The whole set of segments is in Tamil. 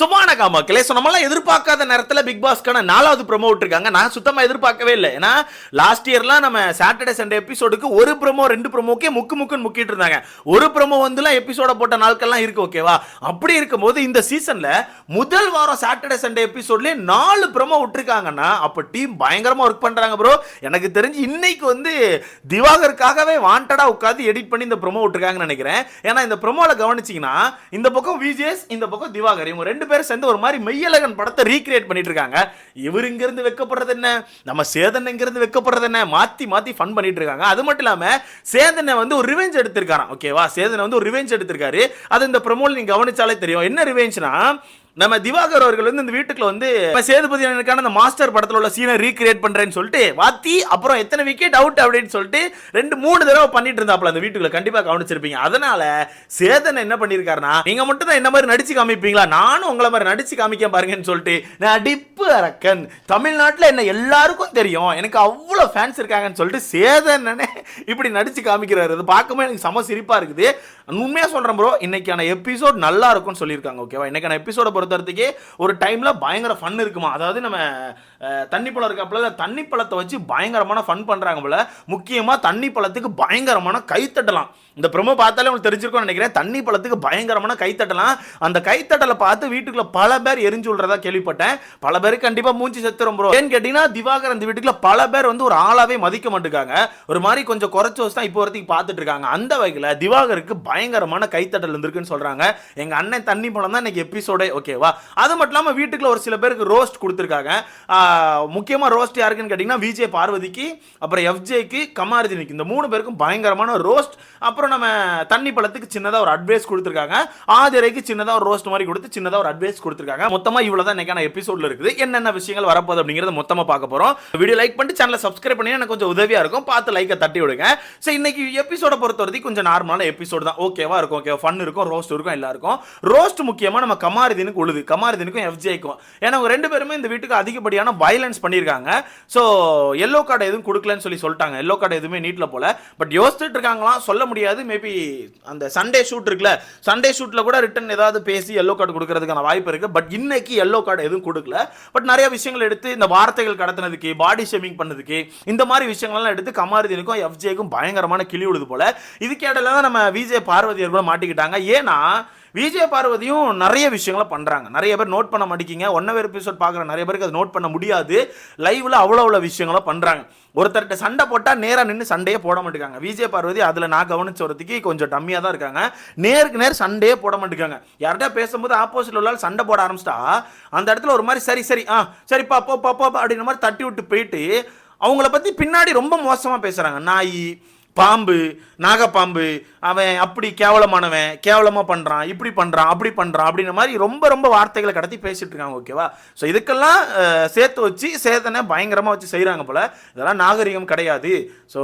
சுமான மக்களே ஸோ நம்மளாம் எதிர்பார்க்காத நேரத்தில் பிக் பாஸ்க்கான நாலாவது ப்ரோமோ விட்டுருக்காங்க நான் சுத்தமாக எதிர்பார்க்கவே இல்லை. ஏன்னா லாஸ்ட் இயர்லாம் நம்ம சாட்டர்டே சண்டே எபிசோடுக்கு ஒரு ப்ரொமோ ரெண்டு ப்ரொமோக்கே முக்கு முக்குன்னு முக்கிட்டு இருந்தாங்க. ஒரு ப்ரொமோ வந்துலாம் எபிசோட போட்ட நாட்கள்லாம் இருக்கு ஓகேவா அப்படி இருக்கும்போது இந்த சீசனில் முதல் வாரம் சாட்டர்டே சண்டே எபிசோட்லேயே நாலு ப்ரொமோ விட்டுருக்காங்கன்னா அப்போ டீம் பயங்கரமாக ஒர்க் பண்ணுறாங்க ப்ரோ எனக்கு தெரிஞ்சு இன்னைக்கு வந்து திவாகருக்காகவே வாண்டடாக உட்காந்து எடிட் பண்ணி இந்த ப்ரொமோ விட்டுருக்காங்கன்னு நினைக்கிறேன். ஏன்னா இந்த ப்ரொமோவில் கவனிச்சிங்கன்னா இந்த பக்கம் விஜேஸ் இந்த பக்கம் திவாகர். இவங்க ரெண்டு பேரும் சேர்ந்து ஒரு மாதிரி மெய்யழகன் படத்தை ரீக்ரியேட் பண்ணிட்டு இருக்காங்க இவர் இங்கிருந்து வைக்கப்படுறது என்ன? நம்ம சேதன் இங்கிருந்து வைக்கப்படுறது என்ன? மாத்தி மாத்தி ஃபன் பண்ணிட்டு இருக்காங்க அது மட்டும் இல்லாம சேதனை வந்து ஒரு ரிவெஞ்ச் எடுத்திருக்காராம். ஓகேவா சேதனை வந்து ஒரு ரிவெஞ்ச் எடுத்திருக்காரு. அது இந்த ப்ரமோல் நீங்க கவனிச்சாலே தெரியும். என்ன ரிவெஞ்ச்னா நம்ம திவாகர் அவர்கள் வந்து இந்த வீட்டுக்குள்ள வந்து சேதுபதி அண்ணனுக்கான அந்த மாஸ்டர் படத்துல உள்ள சீனை ரீக்ரியேட் பண்றேன்னு சொல்லிட்டு வாத்தி அப்புறம் எத்தனை விக்கெட் அவுட் அப்படின்னு சொல்லிட்டு ரெண்டு மூணு தடவை பண்ணிட்டு இருந்தாப்ல அந்த வீட்டுக்குள்ள. கண்டிப்பா கவனிச்சிருப்பீங்க. அதனால சேதன் என்ன பண்ணிருக்காருன்னா நீங்க மட்டும் தான் என்ன மாதிரி நடிச்சு காமிப்பீங்களா? நானும் உங்களை மாதிரி நடிச்சு காமிக்க பாருங்கன்னு சொல்லிட்டு நடிப்பு அரக்கன். தமிழ்நாட்டுல என்ன எல்லாருக்கும் தெரியும். எனக்கு அவ்வளவு ஃபேன்ஸ் இருக்காங்கன்னு சொல்லிட்டு சேதன் இப்படி நடிச்சு காமிக்கிறாரு. அது பார்க்கும்போது எனக்கு செம சிரிப்பா இருக்குது. உண்மையா சொல்றேன் ப்ரோ இன்னைக்கான எபிசோட் நல்லா இருக்கும்னு சொல்லியிருக்காங்க ஓகேவா இன்னைக்கான எபிசோட பொறுத்தவரைக்கே ஒரு டைம்ல பயங்கர ஃபன் இருக்குமா? அதாவது நம்ம தண்ணி பழம் இருக்கப்பல தண்ணி பழத்தை வச்சு பயங்கரமான ஃபன் பண்றாங்க போல. முக்கியமா தண்ணி பழத்துக்கு பயங்கரமான கைத்தட்டலாம். இந்த ப்ரோமோ பார்த்தாலே உங்களுக்கு தெரிஞ்சிருக்கும்னு நினைக்கிறேன். தண்ணி பழத்துக்கு பயங்கரமான கைத்தட்டலாம். அந்த கைத்தட்டலை பார்த்து வீட்டுக்குள்ள பல பேர் எரிஞ்சு விடுறதா கேள்விப்பட்டேன். பல பேர் கண்டிப்பா மூஞ்சி செத்துரும் ப்ரோ ஏன்னு கேட்டிங்கன்னா திவாகர் அந்த வீட்டுக்குள்ள பல பேர் வந்து ஒரு ஆளாவே மதிக்க மாட்டேங்காங்க ஒரு மாதிரி கொஞ்சம் குறைச்சு வச்சு தான் இப்போ வரைக்கும் பார்த்துட்டு இருக்காங்க அந்த வகையில் திவாகருக்கு பயங்கரமான கைத்தட்டல் இருந்திருக்குன்னு சொல்றாங்க. எங்க அண்ணன் தண்ணி பழம் தான் இன்னைக்கு எபிசோடே ஓகேவா? அது மட்டும் இல்லாமல் வீட்டுக்குள்ள ஒரு சில பேருக்கு ரோஸ்ட் கொடுத்துருக்காங்க. முக்கியமாக ரோஸ்ட் யாருக்குன்னு கேட்டிங்கன்னா விஜய் பார்வதிக்கு அப்புறம் எஃப்ஜேக்கு கமாரதினிக்கு. இந்த மூணு பேருக்கும் பயங்கரமான ரோஸ்ட் அப்புறம் நம்ம தண்ணி பழத்துக்கு சின்னதாக ஒரு அட்வைஸ் கொடுத்துருக்காங்க. ஆதிரைக்கு சின்னதாக ஒரு ரோஸ்ட் மாதிரி கொடுத்து சின்னதாக ஒரு அட்வைஸ் கொடுத்துருக்காங்க. மொத்தமாக இவ்வளோ தான் இன்னைக்கான எபிசோடில் இருக்குது. என்னென்ன விஷயங்கள் வரப்போகுது அப்படிங்கிறத மொத்தமாக பார்க்க போகிறோம் வீடியோ லைக் பண்ணிட்டு சேனலை சப்ஸ்கிரைப் பண்ணி எனக்கு கொஞ்சம் உதவியாக இருக்கும். பார்த்து லைக்கை தட்டி விடுங்க. ஸோ இன்னைக்கு எபிசோட பொறுத்த கொஞ்சம் நார்மலான எபிசோடு தான். ஓகேவா இருக்கும். ஓகே ஃபன் இருக்கும். ரோஸ்ட் இருக்கும். எல்லாருக்கும் ரோஸ்ட் முக்கியமாக நம்ம கமாரதினுக்கு உழுது. கமாரதினுக்கும் எஃப்ஜேக்கும். ஏன்னா அவங்க ரெண்டு பேருமே இந்த வீட்டுக்கு அதிகப்படியான வயலன்ஸ் பண்ணியிருக்காங்க. ஸோ எல்லோ கார்டு எதுவும் கொடுக்கலன்னு சொல்லி சொல்லிட்டாங்க. எல்லோ கார்டு எதுவுமே நீட்டில் போல. பட் யோசிச்சுட்டு இருக்காங்களாம். சொல்ல முடியாது. மேபி அந்த சண்டே ஷூட் இருக்குல்ல. சண்டே ஷூட்டில் கூட ரிட்டன் ஏதாவது பேசி எல்லோ கார்டு கொடுக்கறதுக்கான வாய்ப்பு இருக்குது பட் இன்னைக்கு எல்லோ கார்டு எதுவும் கொடுக்கல. பட் நிறைய விஷயங்கள் எடுத்து இந்த வார்த்தைகள் கடத்தினதுக்கு பாடி ஷேமிங் பண்ணதுக்கு இந்த மாதிரி விஷயங்கள்லாம் எடுத்து கமாரதினுக்கும் எஃப்ஜேக்கும் பயங்கரமான கிளி விடுது போல. இதுக்கு தான் நம்ம விஜய் பார்வதியர் கூட மாட்டிக்கிட்டாங்க. ஏன்னா விஜய பார்வதியும் நிறைய விஷயங்களை பண்ணுறாங்க நிறைய பேர் நோட் பண்ண மாட்டேங்கிங்க. ஒன்னவர் எபிசோட் பார்க்குற நிறைய பேருக்கு அது நோட் பண்ண முடியாது. லைவில் அவ்வளோ அவ்வளோ விஷயங்களை பண்ணுறாங்க ஒருத்தர்கிட்ட சண்டை போட்டால் நேராக நின்று சண்டையே போட மாட்டேங்காங்க விஜய பார்வதி அதில் நான் கவனிச்ச வரத்துக்கு கொஞ்சம் டம்மியாக தான் இருக்காங்க. நேருக்கு நேர் சண்டையே போட மாட்டேங்காங்க யார்கிட்ட பேசும்போது ஆப்போசிட் உள்ள ஆள் சண்டை போட ஆரம்பிச்சிட்டா அந்த இடத்துல ஒரு மாதிரி சரி சரி ஆ சரி பாப்போ பாப்போ அப்படின்ற மாதிரி தட்டி விட்டு போயிட்டு அவங்கள பற்றி பின்னாடி ரொம்ப மோசமாக பேசுகிறாங்க நாய் பாம்பு நாகப்பாம்பு அவன் அப்படி கேவலமானவன் கேவலமாக பண்ணுறான் இப்படி பண்ணுறான் அப்படி பண்ணுறான் அப்படின்ற மாதிரி ரொம்ப ரொம்ப வார்த்தைகளை கடத்தி பேசிகிட்டு இருக்காங்க ஓகேவா ஸோ இதுக்கெல்லாம் சேர்த்து வச்சு சேதனை பயங்கரமாக வச்சு செய்கிறாங்க போல். இதெல்லாம் நாகரிகம் கிடையாது. ஸோ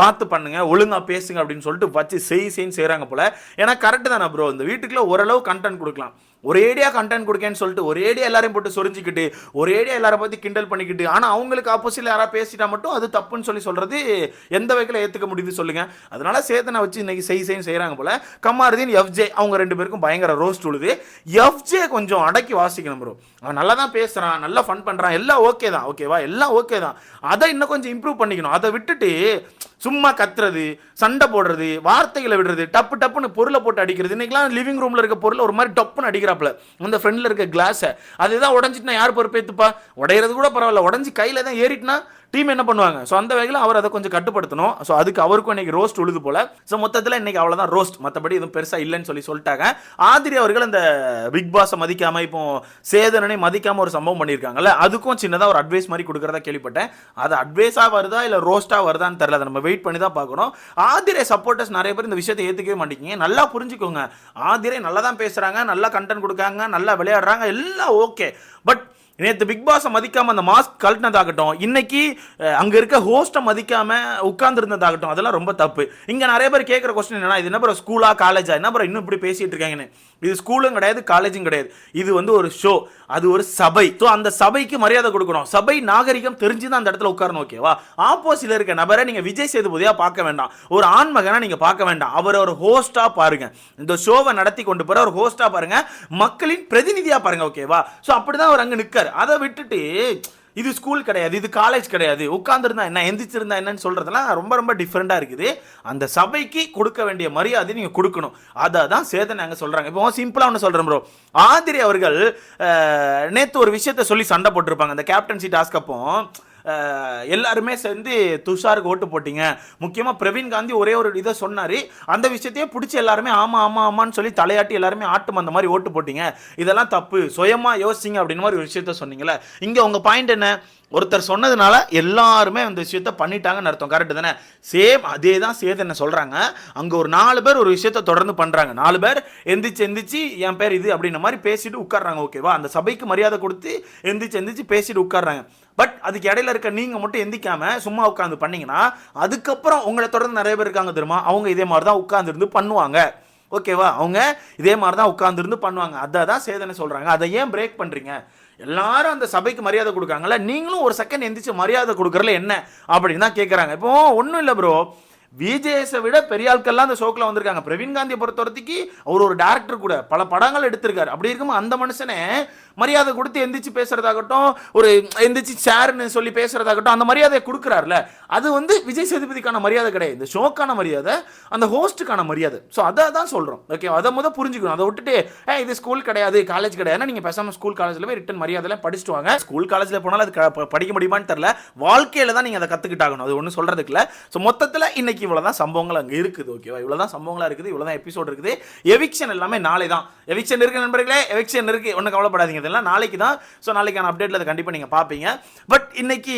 பார்த்து பண்ணுங்கள் ஒழுங்காக பேசுங்க அப்படின்னு சொல்லிட்டு வச்சு செய் செய்ன்னு செய்கிறாங்க போல். ஏன்னா கரெக்டு தானே ப்ரோ இந்த வீட்டுக்குள்ளே ஓரளவு கண்டென்ட் கொடுக்கலாம். ஒரேடியா கண்டென்ட் கொடுக்கேன்னு சொல்லிட்டு ஒரேடியா எல்லாரையும் போட்டு சொரிஞ்சிக்கிட்டு ஒரேடியா எல்லாரை பற்றி கிண்டல் பண்ணிக்கிட்டு ஆனால் அவங்களுக்கு ஆப்போசிட்ல யாராவது பேசிட்டா மட்டும் அது தப்புன்னு சொல்லி சொல்கிறது எந்த வகையில் ஏற்றுக்க முடியுது சொல்லுங்க. அதனால சேதனை வச்சு இன்னைக்கு செய் செய்யும் செய்கிறாங்க போல. கமாருதீன் எஃப்ஜே அவங்க ரெண்டு பேருக்கும் பயங்கர ரோஸ்ட் உழுது. எஃப்ஜே கொஞ்சம் அடக்கி வாசிக்கணும் ப்ரோ அவன் நல்லா தான் பேசுகிறான் நல்லா ஃபன் பண்ணுறான் எல்லாம் ஓகே தான் ஓகேவா எல்லாம் ஓகே தான். அதை இன்னும் கொஞ்சம் இம்ப்ரூவ் பண்ணிக்கணும். அதை விட்டுட்டு சும்மா கத்துறது சண்டை போடுறது வார்த்தைகளை விடுறது டப்பு டப்புன்னு பொருளை போட்டு அடிக்கிறது. இன்னைக்கெல்லாம் லிவிங் ரூமில் இருக்க பொருளை ஒரு மாதிரி டப்புன்னு அடிக்கிறாப்புல அந்த ஃப்ரெண்டில் இருக்க கிளாஸை அதுதான் உடஞ்சிட்டுனா யார் பொறுப்பேற்றுப்பா உடையிறது கூட பரவாயில்ல. உடஞ்சி கையில தான் ஏறிட்டுனா டீம் என்ன பண்ணுவாங்க? ஸோ அந்த வகையில் அவர் அதை கொஞ்சம் கட்டுப்படுத்தணும். ஸோ அதுக்கு அவருக்கும் இன்னைக்கு ரோஸ்ட் உழுது போல. ஸோ மொத்தத்தில் இன்னைக்கு அவ்வளோதான் ரோஸ்ட் மற்றபடி எதுவும் பெருசாக இல்லைன்னு சொல்லி சொல்லிட்டாங்க. ஆதிரி அவர்கள் அந்த பிக் பாஸை மதிக்காம இப்போ சேதனனை மதிக்காம ஒரு சம்பவம் பண்ணியிருக்காங்கல்ல அதுக்கும் சின்னதாக ஒரு அட்வைஸ் மாதிரி கொடுக்குறதா கேள்விப்பட்டேன். அது அட்வைஸாக வருதா இல்லை ரோஸ்ட்டாக வருதான்னு தெரியல. அதை நம்ம வெயிட் பண்ணி தான் பார்க்கணும். ஆதிரை சப்போர்ட்டர்ஸ் நிறைய பேர் இந்த விஷயத்தை ஏற்றுக்கவே மாட்டேங்கிங்க நல்லா புரிஞ்சுக்கோங்க. ஆதிரை நல்லா தான் பேசுகிறாங்க நல்லா கண்டென்ட் கொடுக்காங்க நல்லா விளையாடுறாங்க எல்லாம் ஓகே பட் நேற்று பிக் பாஸை மதிக்காமல் அந்த மாஸ்க் கழட்டினதாகட்டும் இன்னைக்கு அங்கே இருக்க ஹோஸ்ட்டை மதிக்காமல் உட்காந்துருந்ததாகட்டும் அதெல்லாம் ரொம்ப தப்பு. இங்கே நிறைய பேர் கேட்குற கொஸ்டின் என்னன்னா இது என்ன பிற ஸ்கூலா காலேஜா என்ன பிற இன்னும் இப்படி பேசிகிட்டு இருக்காங்கன்னு. இது ஸ்கூலும் கிடையாது காலேஜும் கிடையாது. இது வந்து ஒரு ஷோ அது ஒரு சபை. ஸோ அந்த சபைக்கு மரியாதை கொடுக்கணும். சபை நாகரிகம் தெரிஞ்சு தான் அந்த இடத்துல உட்காரணும் ஓகேவா ஆப்போசிட்ல இருக்க நபரை நீங்க விஜய் சேதுபதியா பார்க்க வேண்டாம். ஒரு ஆண்மகனா நீங்க பார்க்க வேண்டாம். அவர் ஒரு ஹோஸ்டா பாருங்க. இந்த ஷோவை நடத்தி கொண்டு போற ஒரு ஹோஸ்டா பாருங்க. மக்களின் பிரதிநிதியா பாருங்க ஓகேவா ஸோ அப்படிதான் அவர் அங்க நிற்காரு அதை விட்டுட்டு இது ஸ்கூல் கிடையாது இது காலேஜ் கிடையாது. உட்காந்துருந்தா என்ன எந்திரிச்சிருந்தா என்னன்னு சொல்கிறதுலாம் ரொம்ப ரொம்ப டிஃப்ரெண்டாக இருக்குது. அந்த சபைக்கு கொடுக்க வேண்டிய மரியாதை நீங்கள் கொடுக்கணும். அதை தான் சேதனை அங்கே சொல்கிறாங்க இப்போ சிம்பிளாக ஒன்று சொல்கிறேன் ப்ரோ ஆதிரி அவர்கள் நேற்று ஒரு விஷயத்த சொல்லி சண்டை போட்டிருப்பாங்க. அந்த கேப்டன்சி டாஸ்க் அப்போ எல்லாருமே சேர்ந்து துஷாருக்கு ஓட்டு போட்டீங்க. முக்கியமாக பிரவீன் காந்தி ஒரே ஒரு இதை சொன்னார். அந்த விஷயத்தையே பிடிச்சி எல்லாருமே ஆமாம் ஆமாம் ஆமான்னு சொல்லி தலையாட்டி எல்லாருமே ஆட்டும் அந்த மாதிரி ஓட்டு போட்டீங்க. இதெல்லாம் தப்பு. சுயமாக யோசிங்க அப்படின்னு மாதிரி ஒரு விஷயத்த சொன்னீங்களே இங்கே உங்கள் பாயிண்ட் என்ன? ஒருத்தர் சொன்னதுனால எல்லாருமே அந்த விஷயத்த பண்ணிட்டாங்கன்னு அர்த்தம். கரெக்டு தானே? சேம் அதே தான் சேது என்ன சொல்கிறாங்க அங்கே ஒரு நாலு பேர் ஒரு விஷயத்த தொடர்ந்து பண்ணுறாங்க நாலு பேர் எந்திரிச்சு எந்திரிச்சு என் பேர் இது அப்படின்ற மாதிரி பேசிட்டு உட்கார்றாங்க ஓகேவா அந்த சபைக்கு மரியாதை கொடுத்து எந்திரிச்சு எந்திரிச்சு பேசிட்டு உட்கார்றாங்க. பட் அதுக்கு இடையில இருக்க நீங்கள் மட்டும் எந்திக்காம சும்மா உட்காந்து பண்ணீங்கன்னா அதுக்கப்புறம் உங்களை தொடர்ந்து நிறைய பேர் இருக்காங்க தெரியுமா? அவங்க இதே மாதிரி தான் உட்காந்துருந்து பண்ணுவாங்க ஓகேவா அவங்க இதே மாதிரி தான் உட்காந்துருந்து பண்ணுவாங்க. அதை தான் சேதனை சொல்கிறாங்க அதை ஏன் பிரேக் பண்ணுறீங்க எல்லாரும் அந்த சபைக்கு மரியாதை கொடுக்காங்கல்ல நீங்களும் ஒரு செகண்ட் எந்திரிச்சு மரியாதை கொடுக்குறல என்ன? அப்படின்னு தான் கேட்குறாங்க இப்போ ஒன்றும் இல்லை ப்ரோ விஜேஎஸை விட பெரிய ஆட்கள்லாம் அந்த ஷோக்கில் வந்திருக்காங்க. பிரவீன் காந்தியை பொறுத்த வரைக்கும் அவர் ஒரு டேரக்டர் கூட. பல படங்கள் எடுத்திருக்காரு. அப்படி இருக்கும்போது அந்த மனுஷனே மரியாதை கொடுத்து எந்திரிச்சு பேசுறதாகட்டும் ஒரு எந்திரிச்சு சேர்னு சொல்லி பேசுறதாகட்டும் அந்த மரியாதையை கொடுக்குறாருல. அது வந்து விஜய் சேதுபதிக்கான மரியாதை கிடையாது. இந்த ஷோக்கான மரியாதை அந்த ஹோஸ்ட்டுக்கான மரியாதை. ஸோ அதை தான் சொல்கிறோம் ஓகே அதை முதல் புரிஞ்சுக்கணும். அதை விட்டுட்டு ஏ இது ஸ்கூல் கிடையாது காலேஜ் கிடையாது. நீங்கள் பேசாமல் ஸ்கூல் காலேஜில் போய் ரிட்டன் மரியாதையில் படிச்சுட்டு வாங்க. ஸ்கூல் காலேஜில் போனாலும் அது படிக்க முடியுமான்னு தெரில வாழ்க்கையில் தான் நீங்கள் அதை கற்றுக்கிட்டாகணும் அது ஒன்றும் சொல்கிறதுக்கு இல்லை. ஸோ மொத்தத்தில் இன்னைக்கு இவ்வளோ தான் சம்பவங்கள் அங்கே இருக்குது ஓகேவா இவ்வளோ தான் சம்பவங்களாக இருக்குது இவ்வளோ தான் எபிசோட் இருக்குது. எவிக்ஷன் எல்லாமே நாளை தான். எவிக்ஷன் இருக்குது நண்பர்களே எவிக்ஷன் இருக்கு. ஒன்றும் கவலைப்படாதீங்க இதெல்லாம் நாளைக்கு தான். ஸோ நாளைக்கான அப்டேட்டில் அதை கண்டிப்பாக நீங்கள் பார்ப்பீங்க. பட் இன்னைக்கு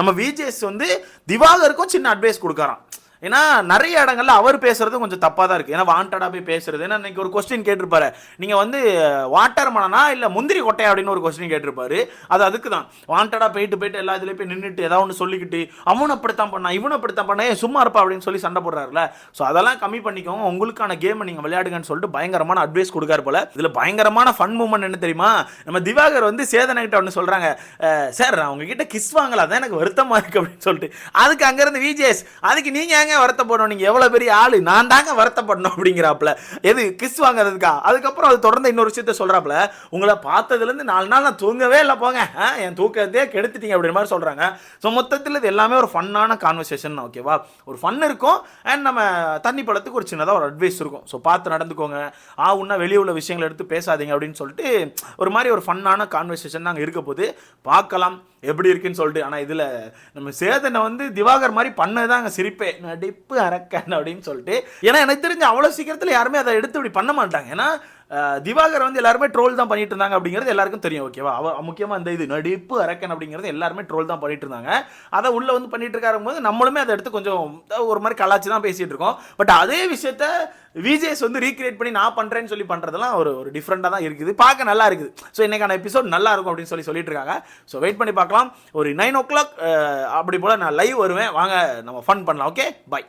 நம்ம விஜேஎஸ் வந்து திவாகருக்கும் சின்ன அட்வைஸ் கொடுக்குறான். ஏன்னா நிறைய இடங்கள்ல அவர் பேசுறது கொஞ்சம் தப்பாக தான் இருக்குது ஏன்னா வாண்டடாக போய் பேசுறது. ஏன்னா இன்னைக்கு ஒரு கொஸ்டின் கேட்டிருப்பாரு. நீங்கள் வந்து வாட்டர் மனனா இல்லை முந்திரி கொட்டையா அப்படின்னு ஒரு கொஸ்டின் கேட்டிருப்பாரு. அது அதுக்கு தான் வாண்டடாக போயிட்டு போயிட்டு எல்லா இதுலேயும் போய் நின்றுட்டு ஏதாவது ஒன்று சொல்லிக்கிட்டு அவனை அப்படித்தான் பண்ணா இவனை அப்படித்தான் பண்ணா ஏன் சும்மா இருப்பா அப்படின்னு சொல்லி சண்டை போடுறாருல ஸோ அதெல்லாம் கம்மி பண்ணிக்கோங்க. உங்களுக்கான கேமை நீங்கள் விளையாடுங்கன்னு சொல்லிட்டு பயங்கரமான அட்வைஸ் கொடுக்காரு போல. இதில் பயங்கரமான ஃபன் மூமெண்ட் என்ன தெரியுமா? நம்ம திவாகர் வந்து சேதனை கிட்ட ஒன்று சொல்கிறாங்க சார் நான் உங்ககிட்ட கிஸ் வாங்கலாம் அதான் எனக்கு வருத்தமாக இருக்கு அப்படின்னு சொல்லிட்டு. அதுக்கு அங்கேருந்து விஜேஎஸ் அதுக்கு நீங்கள் தாங்க வருத்தப்படணும். நீங்கள் எவ்வளோ பெரிய ஆள்? நான் தாங்க வருத்தப்படணும் அப்படிங்கிறாப்புல. எது கிஸ் வாங்குறதுக்கா? அதுக்கப்புறம் அது தொடர்ந்து இன்னொரு விஷயத்த சொல்கிறாப்புல உங்களை பார்த்ததுலேருந்து நாலு நாள் நான் தூங்கவே இல்லை போங்க. என் தூக்கத்தையே கெடுத்துட்டீங்க அப்படின்ற மாதிரி சொல்கிறாங்க ஸோ மொத்தத்தில் இது எல்லாமே ஒரு ஃபன்னான கான்வர்சேஷன் ஓகேவா ஒரு ஃபன் இருக்கும் அண்ட் நம்ம தண்ணி படத்துக்கு ஒரு சின்னதாக ஒரு அட்வைஸ் இருக்கும். ஸோ பார்த்து நடந்துக்கோங்க. ஆ உன்னா வெளியே உள்ள விஷயங்களை எடுத்து பேசாதீங்க அப்படின்னு சொல்லிட்டு ஒரு மாதிரி ஒரு ஃபன்னான கான்வர்சேஷன் நாங்கள் இருக்க போது பார்க்கலாம். எப்படி இருக்குன்னு சொல்லிட்டு ஆனால் இதில் நம்ம சேதனை வந்து திவாகர் மாதிரி பண்ணது தான் அங்கே சிரிப்பே. நடிப்பு அரக்கன் அப்படின்னு சொல்லிட்டு. ஏன்னா எனக்கு தெரிஞ்சு அவ்வளோ சீக்கிரத்தில் யாருமே அதை எடுத்து இப்படி பண்ண மாட்டாங்க. ஏன்னா திவாகர் வந்து எல்லாருமே ட்ரோல் தான் பண்ணிட்டு இருந்தாங்க அப்படிங்கிறது எல்லாருக்கும் தெரியும் ஓகேவா அவ முக்கியமாக இந்த இது நடிப்பு அரக்கன் அப்படிங்கிறது எல்லாருமே ட்ரோல் தான் பண்ணிட்டு இருந்தாங்க அதை உள்ளே வந்து பண்ணிட்டு இருக்காரும் போது நம்மளுமே அதை எடுத்து கொஞ்சம் ஒரு மாதிரி கலாச்சி தான் பேசிட்டு இருக்கோம். பட் அதே விஷயத்த விஜேஸ் வந்து ரீக்ரியேட் பண்ணி நான் பண்ணுறேன்னு சொல்லி பண்றதெல்லாம் ஒரு ஒரு டிஃப்ரெண்டாக தான் இருக்குது. பார்க்க நல்லா இருக்குது. ஸோ இன்றைக்கான எபிசோட் நல்லா இருக்கும் அப்படின்னு சொல்லி சொல்லிட்டு இருக்காங்க ஸோ வெயிட் பண்ணி பார்க்கலாம். ஒரு நைன் ஓ கிளாக் அப்படி போல் நான் லைவ் வருவேன். வாங்க நம்ம ஃபன் பண்ணலாம் ஓகே பை